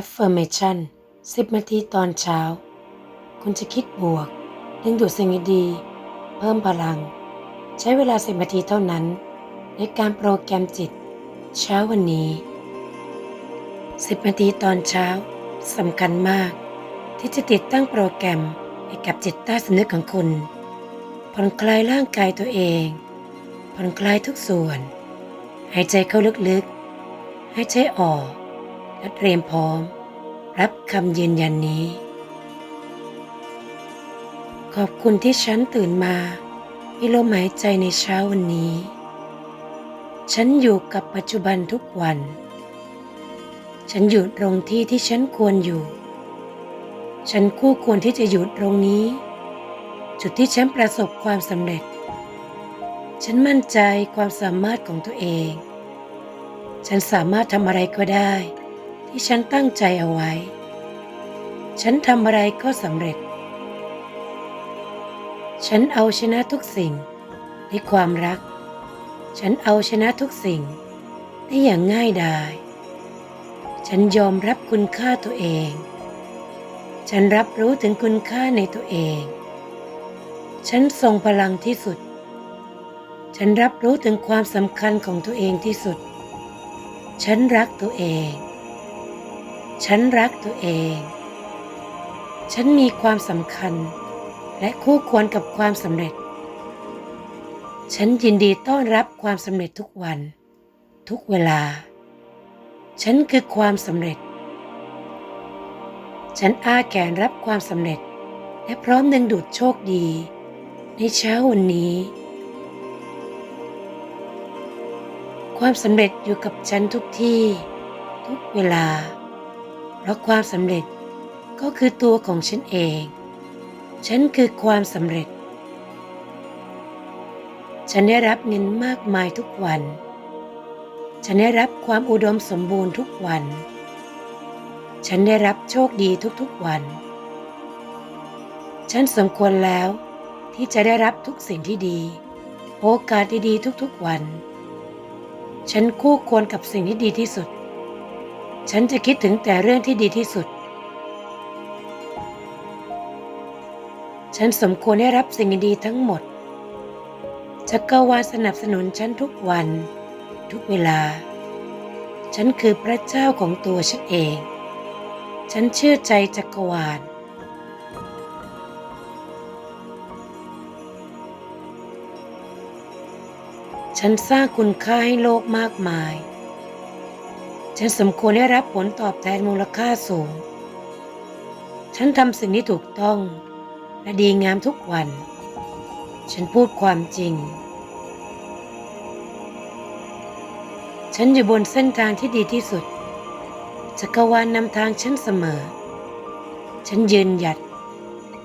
Affirmation 10นาทีตอนเช้า คุณจะคิดบวก ดึงดูดสิ่งดี เพิ่มพลัง ใช้เวลา 10นาทีเท่านั้น ในการโปรแกรมจิต เช้าวันนี้ 10นาทีตอนเช้าสำคัญมาก ที่จะติดตั้งโปรแกรมให้กับจิตใต้สำนึกของคุณผ่อนคลายร่างกายตัวเองผ่อนคลายทุกส่วน หายใจเข้าลึกๆ หายใจออก และเตรียมพร้อม รับคำยืนยันนี้ ขอบคุณที่ฉันตื่นมามีลมหายใจในเช้าวันนี้ ฉันอยู่กับปัจจุบันทุกวัน ฉันอยู่ตรงที่ที่ฉันควรอยู่ ฉันคู่ควรที่จะอยู่ตรงนี้ จุดที่ฉันประสบความสำเร็จ ฉันมั่นใจความสามารถของตัวเอง ฉันสามารถทำอะไรก็ได้ ที่ฉันตั้งใจเอาไว้ ฉันทำอะไรก็สำเร็จ ฉันเอาชนะทุกสิ่งด้วยความรัก ฉันเอาชนะทุกสิ่งได้อย่างง่ายดาย ฉันยอมรับคุณค่าตัวเอง ฉันรับรู้ถึงคุณค่าในตัวเอง ฉันทรงพลังที่สุด ฉันรับรู้ถึงความสำคัญของตัวเองที่สุด ฉันรักตัวเอง ฉันรักตัวเอง ฉันมีความสำคัญ และคู่ควรกับความสำเร็จ ฉันยินดีต้อนรับความสำเร็จทุกวัน ทุกเวลา ฉันคือความสำเร็จ ฉันอ้าแขนรับความสำเร็จ และพร้อมดึงดูดโชคดี ในเช้าวันนี้ ความสำเร็จอยู่กับฉันทุกที่ ทุกเวลา เพราะความสำเร็จก็คือตัวของฉันเอง ฉันคือความสำเร็จ ฉันได้รับเงินมากมายทุกวัน ฉันได้รับความอุดมสมบูรณ์ทุกวัน ฉันได้รับโชคดีทุกๆวัน ฉันสมควรแล้วที่จะได้รับทุกสิ่งที่ดี โอกาสดีๆทุกๆวัน ฉันคู่ควรกับสิ่งที่ดีที่สุด ฉันจะคิดถึงแต่เรื่องที่ดีที่สุด ฉันสมควรได้รับสิ่งดีทั้งหมด จักรวาลสนับสนุนฉันทุกวัน ทุกเวลา ฉันคือพระเจ้าของตัวฉันเอง ฉันเชื่อใจจักรวาล ฉันสร้างคุณค่าให้โลกมากมาย ฉันสมควรได้รับผลตอบแทนมูลค่าสูง ฉันทำสิ่งที่ถูกต้อง และดีงามทุกวัน ฉันพูดความจริง ฉันอยู่บนเส้นทางที่ดีที่สุด จักรวาลนำทางฉันเสมอ ฉันยืนหยัด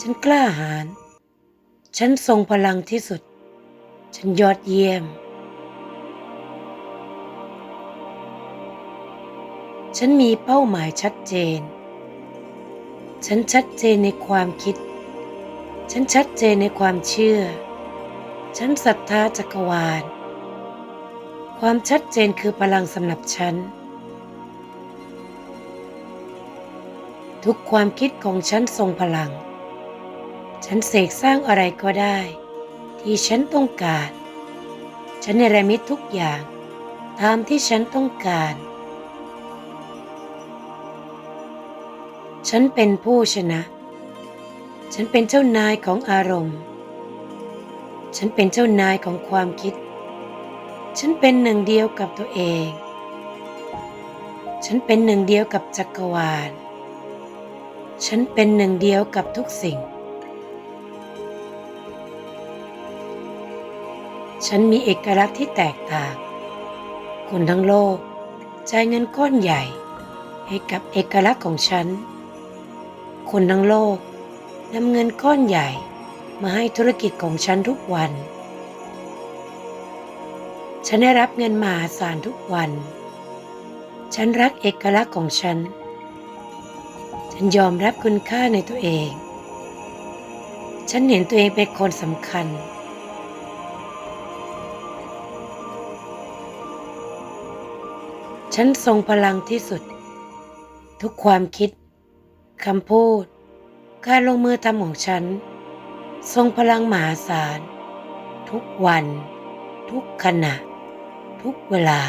ฉันกล้าหาญ ฉันทรงพลังที่สุด ฉันยอดเยี่ยม ฉันมีเป้าหมายชัดเจน ฉันชัดเจนในความคิด ฉันชัดเจนในความเชื่อ ฉันศรัทธาจักรวาล ความชัดเจนคือพลังสำหรับฉัน ทุกความคิดของฉันทรงพลัง ฉันเสกสร้างอะไรก็ได้ ที่ฉันต้องการ ฉันเนรมิตทุกอย่าง ตามที่ฉันต้องการ ฉันเป็นผู้ชนะ ฉันเป็นเจ้านายของอารมณ์ ฉันเป็นเจ้านายของความคิด ฉันเป็นหนึ่งเดียวกับตัวเอง ฉันเป็นหนึ่งเดียวกับจักรวาล ฉันเป็นหนึ่งเดียวกับทุกสิ่ง ฉันมีเอกลักษณ์ที่แตกต่าง คนทั้งโลกจ่ายเงินก้อนใหญ่ให้กับเอกลักษณ์ของฉัน คนทั้งโลกนำเงินก้อนใหญ่มาให้ธุรกิจของฉันทุกวัน ฉันได้รับเงินมหาศาลทุกวัน ฉันรักเอกลักษณ์ของฉัน ฉันยอมรับคุณค่าในตัวเอง ฉันเห็นตัวเองเป็นคนสำคัญฉันทรงพลังที่สุด ทุกความคิด คำพูด การลงมือทำของฉัน ทรงพลังมหาศาล ทุกวัน ทุกขณะ ทุกเวลา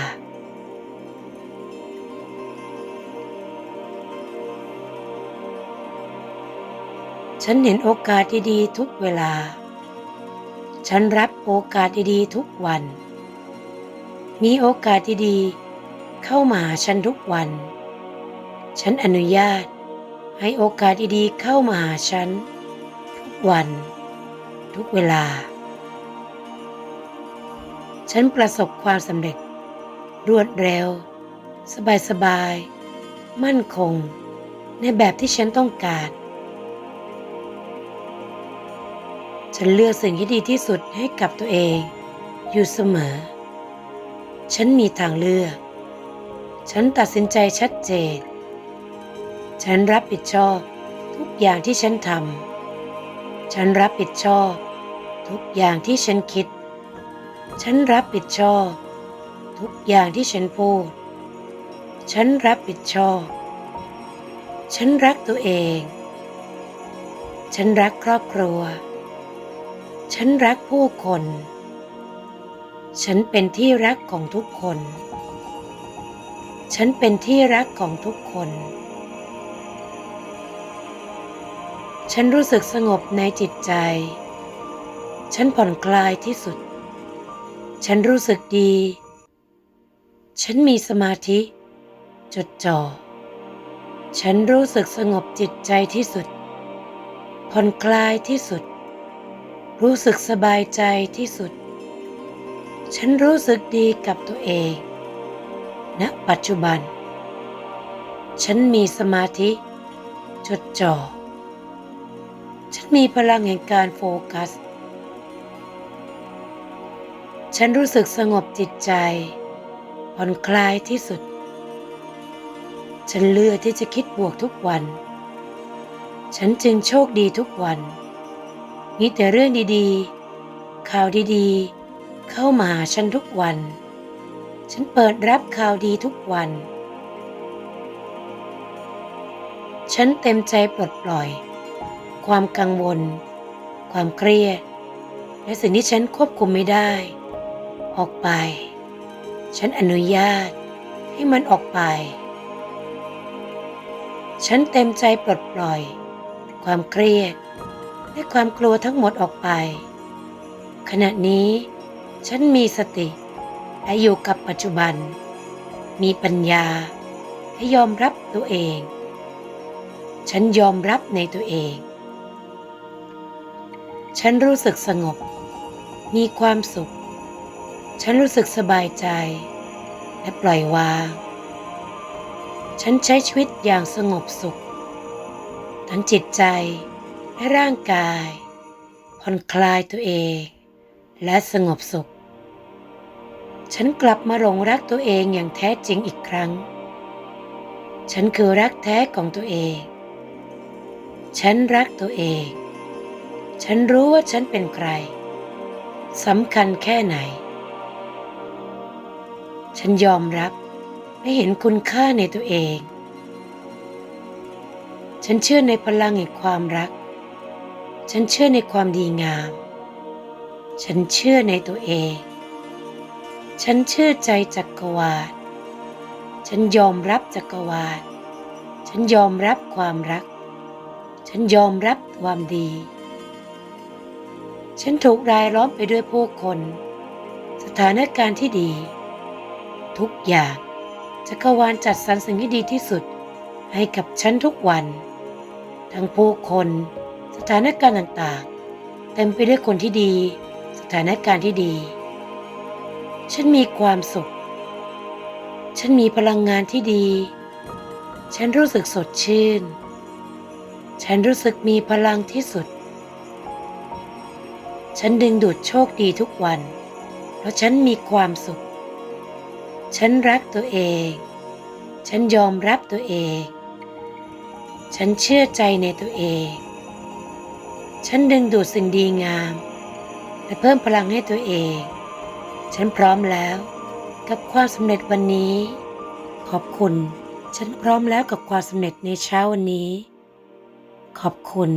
ฉันเห็นโอกาสดีๆทุกเวลา ฉันรับโอกาสดีๆทุกวัน มีโอกาสดีๆเข้ามาฉันทุกวัน ฉันอนุญาต ให้โอกาสดีๆเข้ามาหาฉัน ทุกวัน ทุกเวลา ฉันประสบความสำเร็จ รวดเร็ว สบายๆมั่นคง ในแบบที่ฉันต้องการ ฉันเลือกสิ่งที่ดีที่สุดให้กับตัวเอง อยู่เสมอ ฉันมีทางเลือก ฉันตัดสินใจชัดเจน ฉันรับผิดชอบทุกอย่างที่ฉันทำ ฉันรับผิดชอบทุกอย่างที่ฉันคิด ฉันรับผิดชอบทุกอย่างที่ฉันพูด ฉันรับผิดชอบ ฉันรักตัวเอง ฉันรักครอบครัว ฉันรักผู้คน ฉันเป็นที่รักของทุกคน ฉันเป็นที่รักของทุกคน ฉันรู้สึกสงบในจิตใจ ฉันผ่อนคลายที่สุด ฉันรู้สึกดี ฉันมีสมาธิ จดจ่อ ฉันรู้สึกสงบจิตใจที่สุด ผ่อนคลายที่สุด รู้สึกสบายใจที่สุด ฉันรู้สึกดีกับตัวเอง ณ ปัจจุบัน ฉันมีสมาธิ จดจ่อ ฉันมีพลังแห่งการโฟกัส ฉันรู้สึกสงบจิตใจผ่อนคลายที่สุด ฉันเลือกที่จะคิดบวกทุกวัน ฉันจึงโชคดีทุกวัน มีแต่เรื่องดีๆ ข่าวดีๆ เข้ามาหาฉันทุกวัน ฉันเปิดรับข่าวดีทุกวัน ฉันเต็มใจปลดปล่อย ความกังวล ความเครียด และสิ่งที่ฉันควบคุมไม่ได้ ออกไป ฉันอนุญาตให้มันออกไป ฉันเต็มใจปลดปล่อย ความเครียด และความกลัวทั้งหมดออกไป ขณะนี้ ฉันมีสติ และอยู่กับปัจจุบัน มีปัญญา และยอมรับตัวเอง ฉันยอมรับในตัวเอง ฉันรู้สึกสงบ มีความสุข ฉันรู้สึกสบายใจ และปล่อยวาง ฉันใช้ชีวิตอย่างสงบสุข ทั้งจิตใจและร่างกาย ผ่อนคลายตัวเอง และสงบสุข ฉันกลับมาหลงรักตัวเองอย่างแท้จริงอีกครั้ง ฉันคือรักแท้ของตัวเอง ฉันรักตัวเอง ฉันรู้ว่าฉันเป็นใครสำคัญแค่ไหน ฉันยอมรับและเห็นคุณค่าในตัวเอง ฉันเชื่อในพลังแห่งความรัก ฉันเชื่อในความดีงาม ฉันเชื่อในตัวเอง ฉันเชื่อใจจักรวาล ฉันยอมรับจักรวาล ฉันยอมรับความรัก ฉันยอมรับความดี ฉันถูกรายล้อมไปด้วยผู้คน สถานการณ์ที่ดี ทุกอย่างจักรวาลจัดสรรสิ่งที่ดีที่สุดให้กับฉันทุกวัน ทั้งผู้คนสถานการณ์ต่างๆ เต็มไปด้วยคนที่ดี สถานการณ์ที่ดี ฉันมีความสุข ฉันมีพลังงานที่ดี ฉันรู้สึกสดชื่น ฉันรู้สึกมีพลังที่สุด ฉันดึงดูดโชคดีทุกวัน เพราะฉันมีความสุข ฉันรักตัวเอง ฉันยอมรับตัวเอง ฉันเชื่อใจในตัวเอง ฉันดึงดูดสิ่งดีงาม และเพิ่มพลังให้ตัวเอง ฉันพร้อมแล้วกับความสำเร็จวันนี้ ขอบคุณ ฉันพร้อมแล้วกับความสำเร็จในเช้าวันนี้ ขอบคุณ